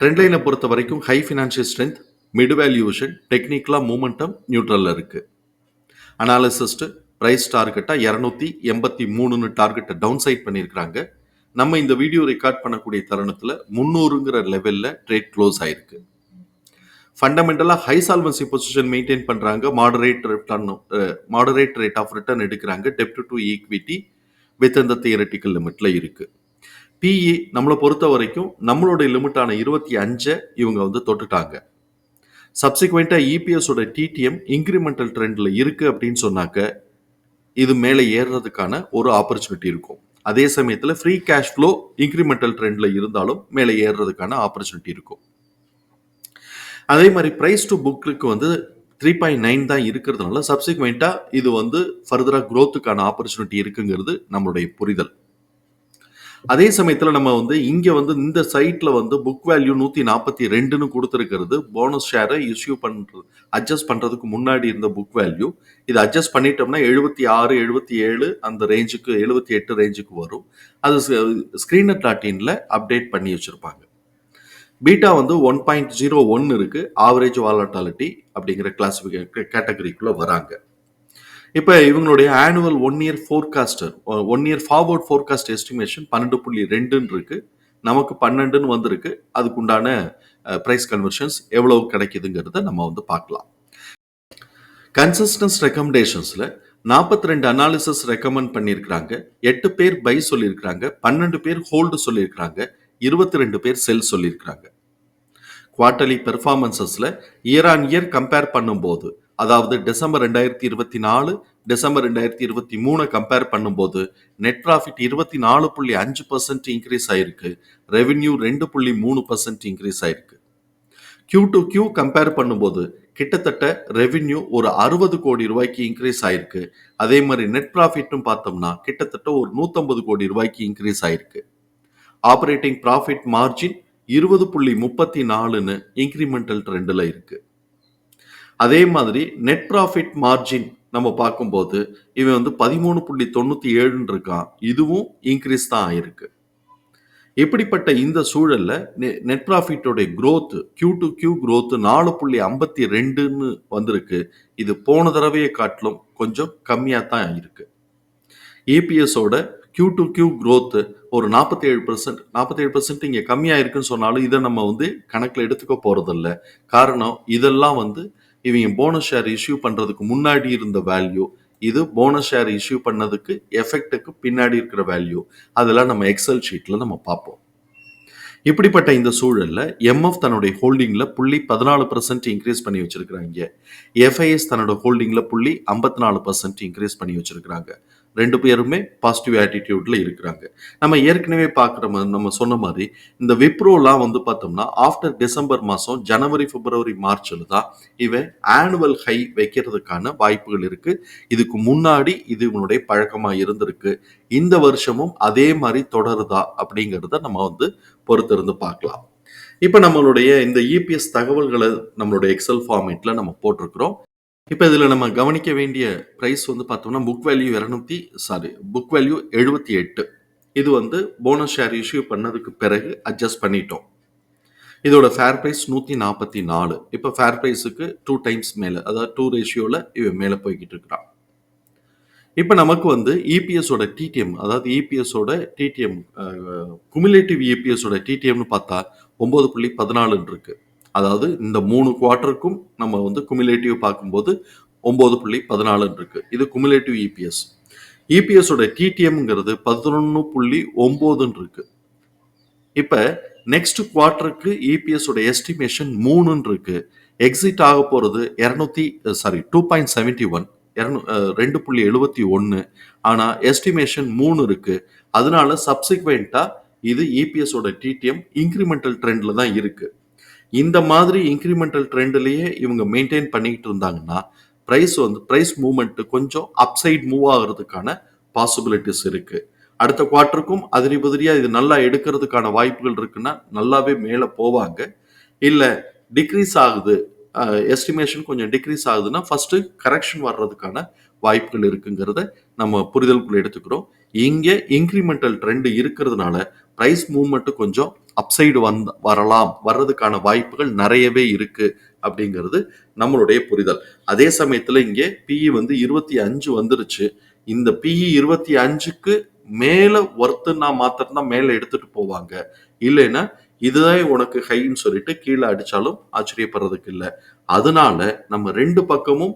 Trend லைனை பொறுத்த வரைக்கும் high financial strength mid valuation டெக்னிக்கலாக மூமெண்டம் நியூட்ரலில் இருக்குது அனாலிசிஸ்ட்டு ப்ரைஸ் டார்கெட்டாக இரநூத்தி எண்பத்தி மூணுன்னு டார்கெட்டை டவுன் சைட் பண்ணியிருக்கிறாங்க. நம்ம இந்த வீடியோ ரெக்கார்ட் பண்ணக்கூடிய தருணத்தில் முந்நூறுங்கிற லெவலில் ட்ரேட் க்ளோஸ் ஆயிருக்கு. ஃபண்டமெண்டலாக ஹை சால்வன்சி பொசிஷன் மெயின்டைன் பண்ணுறாங்க moderate return moderate rate of return எடுக்கிறாங்க. டெப்ட் டு ஈக்விட்டி வித் இந்த தியரட்டிக்கல் லிமிட்டில் இருக்குது பிஇ நம்மளை பொறுத்த வரைக்கும் நம்மளுடைய லிமிட்டான இருபத்தி அஞ்சை இவங்க வந்து தொட்டுட்டாங்க. சப்சிக்வெண்ட்டாக இபிஎஸோட டிடிஎம் இன்க்ரிமெண்டல் ட்ரெண்டில் இருக்குது அப்படின்னு சொன்னாக்க இது மேலே ஏறுறதுக்கான ஒரு ஆப்பர்ச்சுனிட்டி இருக்கும். அதே சமயத்தில் ஃப்ரீ கேஷ் ஃப்ளோ இன்க்ரிமெண்டல் ட்ரெண்டில் இருந்தாலும் மேலே ஏறுறதுக்கான ஆப்பர்ச்சுனிட்டி இருக்கும். அதே மாதிரி ப்ரைஸ் டு புக்குக்கு வந்து த்ரீ பாயிண்ட் நைன் தான் இருக்கிறதுனால சப்சிக்வெண்ட்டாக இது வந்து ஃபர்தராக க்ரோத்துக்கான ஆப்பர்ச்சுனிட்டி இருக்குங்கிறது நம்மளுடைய புரிதல். அதே சமயத்தில் நம்ம வந்து இங்கே வந்து இந்த சைட்டில் வந்து புக் வேல்யூ நூற்றி நாற்பத்தி ரெண்டுன்னு கொடுத்துருக்கிறது. போனஸ் ஷேரை இஷ்யூ பண்ணுறது அட்ஜஸ்ட் பண்ணுறதுக்கு முன்னாடி இருந்த புக் வேல்யூ இது அட்ஜஸ்ட் பண்ணிட்டோம்னா எழுபத்தி ஆறு எழுபத்தி ஏழு அந்த ரேஞ்சுக்கு எழுபத்தி எட்டு ரேஞ்சுக்கு வரும். அது ஸ்க்ரீனர் டாட் அப்டேட் பண்ணி வச்சுருப்பாங்க. பீட்டா வந்து ஒன் பாயிண்ட் ஜீரோ ஒன் இருக்குது ஆவரேஜ் வாலட்டாலிட்டி அப்படிங்கிற கிளாஸிஃபிகே கேட்டகரிக்குள்ளே வராங்க. இப்போ இவங்களுடைய annual one year forecaster one year forward forecast estimation பன்னெண்டு புள்ளி ரெண்டுன்னு இருக்கு. நமக்கு பன்னெண்டுன்னு வந்திருக்கு. அதுக்குண்டான uh, ப்ரைஸ் கன்வர்ஷன்ஸ் எவ்வளவு கிடைக்குதுங்கிறத நம்ம வந்து பார்க்கலாம். கன்சிஸ்டன்ஸ் ரெக்கமெண்டேஷன்ஸில் நாற்பத்தி ரெண்டு அனாலிசிஸ் ரெக்கமெண்ட் பண்ணியிருக்கிறாங்க. எட்டு பேர் பை சொல்லியிருக்கிறாங்க. பன்னெண்டு பேர் ஹோல்டு சொல்லியிருக்கிறாங்க. இருபத்தி ரெண்டு பேர் செல் சொல்லியிருக்கிறாங்க. குவார்டர்லி பெர்ஃபார்மன்சஸில் இயர் ஆன் இயர் கம்பேர் பண்ணும்போது அதாவது டிசம்பர் ரெண்டாயிரத்தி இருபத்தி நாலு டிசம்பர் ரெண்டாயிரத்தி இருபத்தி மூணு கம்பேர் பண்ணும்போது நெட் ப்ராஃபிட் இருபத்தி நாலு புள்ளி அஞ்சு பர்சன்ட் இன்க்ரீஸ் ஆயிருக்கு. ரெவென்யூ ரெண்டு புள்ளி மூணு பர்சன்ட் இன்க்ரீஸ் ஆயிருக்கு. கியூ டு கியூ கம்பேர் பண்ணும்போது கிட்டத்தட்ட ரெவென்யூ ஒரு அறுபது கோடி ரூபாய்க்கு இன்க்ரீஸ் ஆயிருக்கு. அதே மாதிரி நெட் ப்ராஃபிட்டும் பார்த்தோம்னா கிட்டத்தட்ட ஒரு நூற்றம்பது கோடி ரூபாய்க்கு இன்க்ரீஸ் ஆயிருக்கு. ஆப்ரேட்டிங் ப்ராஃபிட் மார்ஜின் இருபது புள்ளி முப்பத்தி நாலுன்னு இன்க்ரிமெண்டல் ட்ரெண்டில் இருக்குது அதே மாதிரி நெட் ப்ராஃபிட் மார்ஜின் நம்ம பார்க்கும்போது இவன் வந்து பதிமூணு புள்ளி தொண்ணூற்றி ஏழுன்னு இருக்கான். இதுவும் இன்க்ரீஸ் தான் ஆயிருக்கு. இப்படிப்பட்ட இந்த சூழல்ல நெட் ப்ராஃபிட்டோடைய growth Q to Q growth நாலு புள்ளி ஐம்பத்தி ரெண்டுன்னு வந்திருக்கு. இது போன தடவையை காட்டிலும் கொஞ்சம் கம்மியாக தான் இருக்கு. ஏபிஎஸோட கியூ டு கியூ growth ஒரு நாற்பத்தி ஏழு பர்சன்ட் நாற்பத்தி ஏழு பர்சன்ட் இங்கே கம்மியாக இருக்குன்னு சொன்னாலும் இதை நம்ம வந்து கணக்கில் எடுத்துக்க போகிறதில்ல காரணம் இதெல்லாம் வந்து இவங்க போனஸ் ஷேர் இஷ்யூ பண்ணுறதுக்கு முன்னாடி இருந்த வேல்யூ இது போனஸ் ஷேர் இஷ்யூ பண்ணதுக்கு எஃபெக்ட்டுக்கு பின்னாடி இருக்கிற வேல்யூ அதெல்லாம் நம்ம எக்ஸல் ஷீட்டில் நம்ம பார்ப்போம். இப்படிப்பட்ட இந்த சூழலில் எம்எஃப் தன்னுடைய ஹோல்டிங்கில் புள்ளி பதினாலு பர்சன்ட் இன்க்ரீஸ் பண்ணி வச்சுருக்கிறாங்க. எஃப்ஐஎஸ் தன்னோட ஹோல்டிங்கில் புள்ளி ஐம்பத்தி நாலு பர்சன்ட் இன்க்ரீஸ் பண்ணி வச்சுருக்கிறாங்க. ரெண்டு பேருமே பாசிட்டிவ் ஆட்டிடியூட்ல இருக்கிறாங்க. நம்ம ஏற்கனவே பார்க்குற மாதிரி நம்ம சொன்ன மாதிரி இந்த விப்ரோலாம் வந்து பார்த்தோம்னா ஆஃப்டர் டிசம்பர் மாதம் ஜனவரி பிப்ரவரி மார்ச்சில் தான் இவன் ஆனுவல் ஹை வைக்கிறதுக்கான வாய்ப்புகள் இருக்கு. இதுக்கு முன்னாடி இது இவனுடைய பழக்கமாக இருந்திருக்கு. இந்த வருஷமும் அதே மாதிரி தொடருதா அப்படிங்கிறத நம்ம வந்து பொறுத்திருந்து பார்க்கலாம். இப்போ நம்மளுடைய இந்த இபிஎஸ் தகவல்களை நம்மளுடைய எக்ஸல் ஃபார்மேட்டில் நம்ம போட்டிருக்கிறோம். இப்போ இதில் நம்ம கவனிக்க வேண்டிய ப்ரைஸ் வந்து பார்த்தோம்னா புக் வேல்யூ இரநூத்தி சாரி புக் வேல்யூ எழுபத்தி எட்டு. இது வந்து போனஸ் ஷேர் இஷ்யூ பண்ணதுக்கு பிறகு அட்ஜஸ்ட் பண்ணிட்டோம். இதோட ஃபேர் ப்ரைஸ் நூற்றி நாற்பத்தி நாலு. இப்போ ஃபேர் ப்ரைஸுக்கு டூ டைம்ஸ் மேலே அதாவது டூ ரேஷியோவில் இவன் மேலே போய்கிட்டு இருக்கிறான். இப்போ நமக்கு வந்து இபிஎஸோட டிடிஎம் அதாவது இபிஎஸோட டிடிஎம் குமுலேட்டிவ் இபிஎஸோட டிடிஎம்னு பார்த்தா ஒம்பது புள்ளி பதினாலுன்னு இருக்குது அதாவது இந்த மூணு குவார்ட்டருக்கும் நம்ம வந்து குமுலேட்டிவ் பார்க்கும்போது ஒம்பது புள்ளி பதினாலுன்னு இருக்கு. இது குமுலேட்டிவ் இபிஎஸ் இபிஎஸோட டிடிஎம்ங்கிறது பதினொன்று புள்ளி ஒம்போதுன்னு இருக்கு. இப்போ நெக்ஸ்ட் குவார்ட்டருக்கு இபிஎஸோட எஸ்டிமேஷன் மூணுன்னு இருக்கு. எக்ஸிட் ஆக போகிறது இரநூத்தி sorry two point seventy one இரநூ ரெண்டு புள்ளி எழுபத்தி ஒன்று ஆனால் எஸ்டிமேஷன் மூணு இருக்கு. அதனால சப்சிக்வெண்ட்டாக இது இபிஎஸோட டிடிஎம் இன்க்ரிமெண்டல் ட்ரெண்டில் தான் இருக்குது இந்த மாதிரி இன்க்ரிமெண்டல் ட்ரெண்ட்லேயே இவங்க மெயின்டைன் பண்ணிக்கிட்டு இருந்தாங்கன்னா ப்ரைஸ் வந்து ப்ரைஸ் மூவ்மெண்ட் கொஞ்சம் அப்சைட் மூவ் ஆகிறதுக்கான பாசிபிலிட்டிஸ் இருக்கு. அடுத்த குவார்ட்டருக்கும் அதிரி புதிரியா இது நல்லா எடுக்கிறதுக்கான வாய்ப்புகள் இருக்குன்னா நல்லாவே மேலே போவாங்க. இல்லை டிக்ரீஸ் ஆகுது. எஸ்டிமேஷன் கொஞ்சம் டிக்ரீஸ் ஆகுதுன்னா ஃபர்ஸ்ட் கரெக்ஷன் வர்றதுக்கான வாய்ப்புகள் இருக்குங்கிறத நம்ம புரிதலுக்குள்ள எடுத்துக்கிறோம். இங்கே இன்க்ரிமெண்டல் ட்ரெண்ட் இருக்கிறதுனால ப்ரைஸ் மூவ்மெண்ட்டு கொஞ்சம் அப்சைடு வந்த வரலாம் வர்றதுக்கான வாய்ப்புகள் நிறையவே இருக்கு அப்படிங்கிறது நம்மளுடைய புரிதல். அதே சமயத்தில் இங்கே பிஇ வந்து இருபத்தி அஞ்சு வந்துருச்சு. இந்த பிஇ இருபத்தி அஞ்சுக்கு மேலே ஒர்த்துன்னா மாத்திரம் தான் மேலே எடுத்துட்டு போவாங்க. இல்லைன்னா இதுதான் உனக்கு ஹைன்னு சொல்லிட்டு கீழே அடித்தாலும் ஆச்சரியப்படுறதுக்கு இல்லை. அதனால நம்ம ரெண்டு பக்கமும்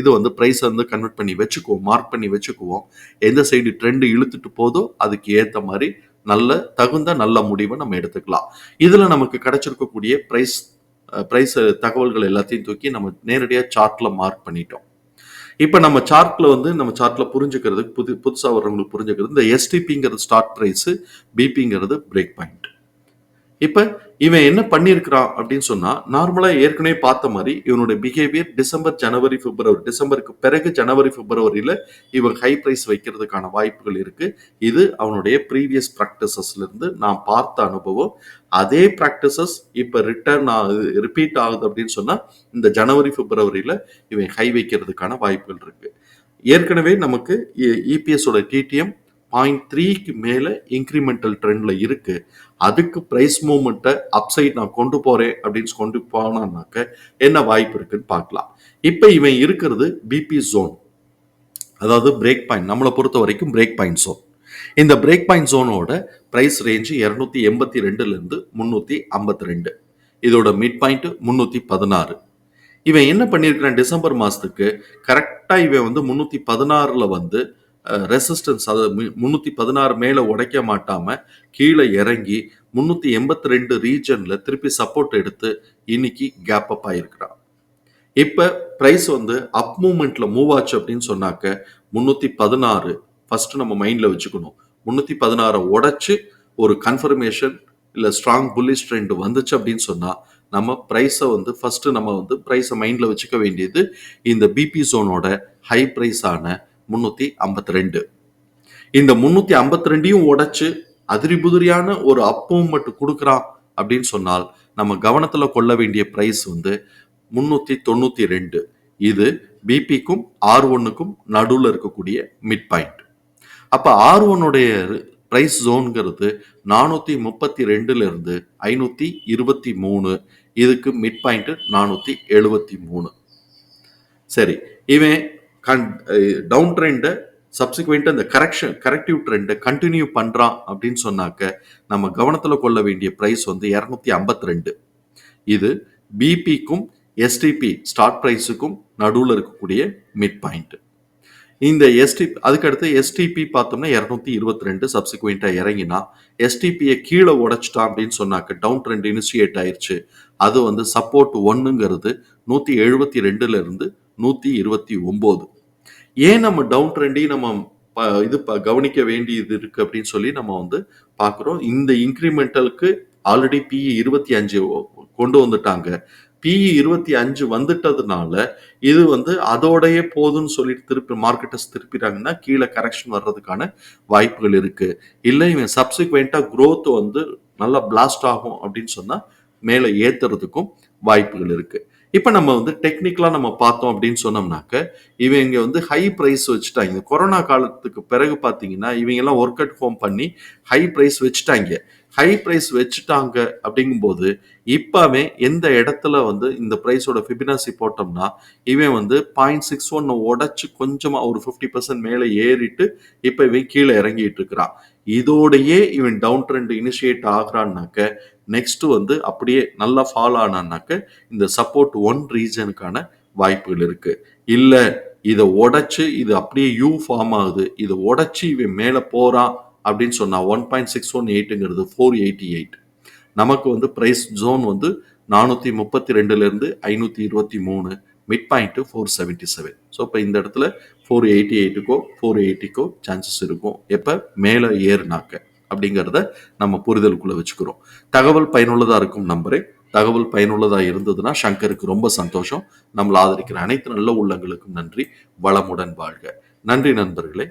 இது வந்து ப்ரைஸ் வந்து கன்வெர்ட் பண்ணி வச்சுக்குவோம் மார்க் பண்ணி வச்சுக்குவோம். எந்த சைடு ட்ரெண்டு இழுத்துட்டு போதோ அதுக்கு ஏற்ற மாதிரி நல்ல தகுந்த நல்ல முடிவை நம்ம எடுத்துக்கலாம். இதுல நமக்கு கிடைச்சிருக்கக்கூடிய ப்ரைஸ் பிரைஸ் தகவல்கள் எல்லாத்தையும் தூக்கி நம்ம நேரடியாக சார்ட்ல மார்க் பண்ணிட்டோம். இப்போ நம்ம சார்ட்ல வந்து நம்ம சார்ட்ல புரிஞ்சுக்கிறதுக்கு புது புதுசாக வர்றவங்களுக்கு புரிஞ்சுக்கிறது இந்த எஸ்டிபிங்கிறது ஸ்டார்ட் ப்ரைஸு பிபிங்கிறது பிரேக் பாயிண்ட் இப்போ இவன் என்ன பண்ணியிருக்கிறான் அப்படின்னு சொன்னால் நார்மலாக ஏற்கனவே பார்த்த மாதிரி இவனுடைய பிஹேவியர் டிசம்பர் ஜனவரி பிப்ரவரி டிசம்பருக்கு பிறகு ஜனவரி பிப்ரவரியில் இவன் ஹை ப்ரைஸ் வைக்கிறதுக்கான வாய்ப்புகள் இருக்குது இது அவனுடைய ப்ரீவியஸ் ப்ராக்டிசஸ்லேருந்து நான் பார்த்த அனுபவம். அதே ப்ராக்டிசஸ் இப்போ ரிட்டர்ன் ஆகுது ரிப்பீட் ஆகுது அப்படின்னு சொன்னால் இந்த ஜனவரி பிப்ரவரியில் இவன் ஹை வைக்கிறதுக்கான வாய்ப்புகள் இருக்குது ஏற்கனவே நமக்கு இபிஎஸோட டிடிஎம் பாயிண்ட் த்ரீக்கு மேலே இன்க்ரிமெண்டல் ட்ரெண்டில் இருக்கு. அதுக்கு ப்ரைஸ் மூமெண்ட்டை அப்சைட் நான் கொண்டு போகிறேன் அப்படின்னு கொண்டு போனான்னாக்க என்ன வாய்ப்பு இருக்குன்னு பார்க்கலாம். இப்போ இவன் இருக்கிறது பிபி ஜோன் அதாவது பிரேக் பாயிண்ட் நம்மளை பொறுத்த வரைக்கும் பிரேக் பாயிண்ட் ஜோன் இந்த பிரேக் பாயிண்ட் ஜோனோட ப்ரைஸ் ரேஞ்சு இரநூத்தி எண்பத்தி ரெண்டுலேருந்து முந்நூற்றி ஐம்பத்தி ரெண்டு. இதோட மிட் பாயிண்ட் முந்நூற்றி பதினாறு. இவன் என்ன பண்ணியிருக்கிறான்? டிசம்பர் மாதத்துக்கு கரெக்டாக இவன் வந்து முந்நூற்றி பதினாறில் வந்து ரெசிஸ்டன்ஸ் அதாவது முந்நூற்றி பதினாறு மேலே உடைக்க மாட்டாமல் கீழே இறங்கி முந்நூற்றி எண்பத்தி ரெண்டு ரீஜனில் திருப்பி சப்போர்ட் எடுத்து இன்னைக்கு கேப் அப் ஆகிருக்கிறான் இப்போ ப்ரைஸ் வந்து அப் மூமெண்ட்டில் மூவ் ஆச்சு அப்படின்னு சொன்னாக்க முந்நூற்றி பதினாறு ஃபஸ்ட்டு நம்ம மைண்டில் வச்சுக்கணும். முந்நூற்றி பதினாறை உடச்சி ஒரு கன்ஃபர்மேஷன் இல்லை ஸ்ட்ராங் புல்லிஷ் ட்ரெண்ட் வந்துச்சு அப்படின்னு சொன்னால் நம்ம ப்ரைஸை வந்து ஃபஸ்ட்டு நம்ம வந்து ப்ரைஸை மைண்டில் வச்சுக்க வேண்டியது இந்த பிபி ஜோனோட ஹை ப்ரைஸான முந்நூற்றி ஐம்பத்தி ரெண்டு. இந்த முன்னூத்தி ஐம்பத்தி ரெண்டையும் உடைச்சு அதிரிபுதிரியான ஒரு அப்பவும் மட்டும் கொடுக்குறான் அப்படின்னு சொன்னால் நம்ம கவனத்தில் கொள்ள வேண்டிய ப்ரைஸ் வந்து முந்நூற்றி தொண்ணூற்றி ரெண்டு. இது பிபிக்கும் ஆர் ஒன்னுக்கும் நடுவில் இருக்கக்கூடிய மிட் பாயிண்ட் அப்போ ஆர் ஒன்னுடைய ப்ரைஸ் ஜோன்கிறது நானூற்றி முப்பத்தி ரெண்டுலேருந்து ஐநூற்றி இருபத்தி மூணு. இதுக்கு மிட் பாயிண்ட் நானூற்றி எழுபத்தி மூணு. சரி இவன் டவுன் ட்ரெண்டை சப்சிக்வெண்ட்டாக இந்த கரெக்ஷன் கரெக்டிவ் ட்ரெண்டை கண்டினியூ பண்ணுறான் அப்படின்னு சொன்னாக்க நம்ம கவனத்தில் கொள்ள வேண்டிய ப்ரைஸ் வந்து இரநூத்தி ஐம்பத்தி ரெண்டு. இது பிபிக்கும் எஸ்டிபி ஸ்டார்ட் ப்ரைஸுக்கும் நடுவில் இருக்கக்கூடிய மிட் பாயிண்ட் இந்த எஸ்டி அதுக்கடுத்து எஸ்டிபி பார்த்தோம்னா இரநூத்தி இருபத்தி ரெண்டு சப்சிக்வெண்ட்டாக இறங்கினா எஸ்டிபியை கீழே உடச்சிட்டான் அப்படின்னு சொன்னாக்க டவுன் ட்ரெண்ட் இனிஷியேட் ஆயிடுச்சு அது வந்து சப்போர்ட் ஒன்றுங்கிறது நூற்றி எழுபத்தி ரெண்டுலேருந்து நூற்றி இருபத்தி ஒம்பது. ஏன் நம்ம டவுன் ட்ரெண்டையும் நம்ம ப- இது ப- கவனிக்க வேண்டியது இருக்குது அப்படின்னு சொல்லி நம்ம வந்து பார்க்குறோம். இந்த இன்க்ரிமெண்டலுக்கு ஆல்ரெடி பிஇ இருபத்தி அஞ்சு கொண்டு வந்துட்டாங்க. பிஇ இருபத்தி அஞ்சு வந்துட்டதுனால இது வந்து அதோடைய போதும்னு சொல்லிட்டு திருப்பி மார்க்கெட்டர்ஸ் திருப்பிட்டாங்கன்னா கீழே கரெக்ஷன் வர்றதுக்கான வாய்ப்புகள் இருக்கு. இல்லை இவன் சப்சிக்வெண்ட்டாக க்ரோத் வந்து நல்லா பிளாஸ்ட் ஆகும் அப்படின்னு சொன்னால் மேலே ஏற்றுறதுக்கும் வாய்ப்புகள் இருக்குது இப்போ நம்ம வந்து டெக்னிக்கலாக நம்ம பார்த்தோம் அப்படின்னு சொன்னோம்னாக்க இவங்க வந்து ஹை ப்ரைஸ் வச்சுட்டாங்க. கொரோனா காலத்துக்கு பிறகு பார்த்தீங்கன்னா இவங்க எல்லாம் ஒர்க் அட் ஹோம் பண்ணி ஹை ப்ரைஸ் வச்சுட்டாங்க. ஹை ப்ரைஸ் வச்சுட்டாங்க அப்படிங்கும்போது இப்போவே எந்த இடத்துல வந்து இந்த ப்ரைஸோட ஃபிபினாசி போட்டோம்னா இவன் வந்து பாயிண்ட் சிக்ஸ் ஒன்னை உடச்சி கொஞ்சமாக ஒரு ஃபிஃப்டி பர்சன்ட் மேலே ஏறிட்டு இப்போ இவன் கீழே இறங்கிட்டு இருக்கிறான். இதோடையே இவன் டவுன் ட்ரெண்ட் இனிஷியேட் ஆகிறான்னாக்க நெக்ஸ்ட் வந்து அப்படியே நல்லா ஃபாலோ ஆனாக்க இந்த சப்போர்ட் ஒன் ரீஜனுக்கான வாய்ப்புகள் இருக்கு. இல்ல இதை உடைச்சு இது அப்படியே யூ ஃபார்ம் ஆகுது இதை உடைச்சு இவன் மேலே போறான் அப்படின்னு சொன்னா ஒன் பாயிண்ட் சிக்ஸ் ஒன் எயிட்டுங்கிறது ஃபோர் எயிட்டி எயிட் நமக்கு வந்து ப்ரைஸ் ஜோன் வந்து நானூற்றி முப்பத்தி ரெண்டுலேருந்து ஐநூற்றி இருபத்தி மூணு mid point four seventy seven so இப்போ இந்த இடத்துல ஃபோர் எயிட்டி எயிட்டுக்கோ ஃபோர் எயிட்டிக்கோ சான்சஸ் இருக்கும். எப்போ? மேலே ஏறுனாக்க. அப்படிங்கிறத நம்ம புரிதலுக்குள்ளே வச்சுக்கிறோம். தகவல் பயனுள்ளதாக இருக்கும் நம்பரே. தகவல் பயனுள்ளதாக இருந்ததுன்னா சங்கருக்கு ரொம்ப சந்தோஷம். நம்மளை ஆதரிக்கிற அனைத்து நல்ல உள்ளங்களுக்கும் நன்றி. வளமுடன் வாழ்க. நன்றி நண்பர்களே.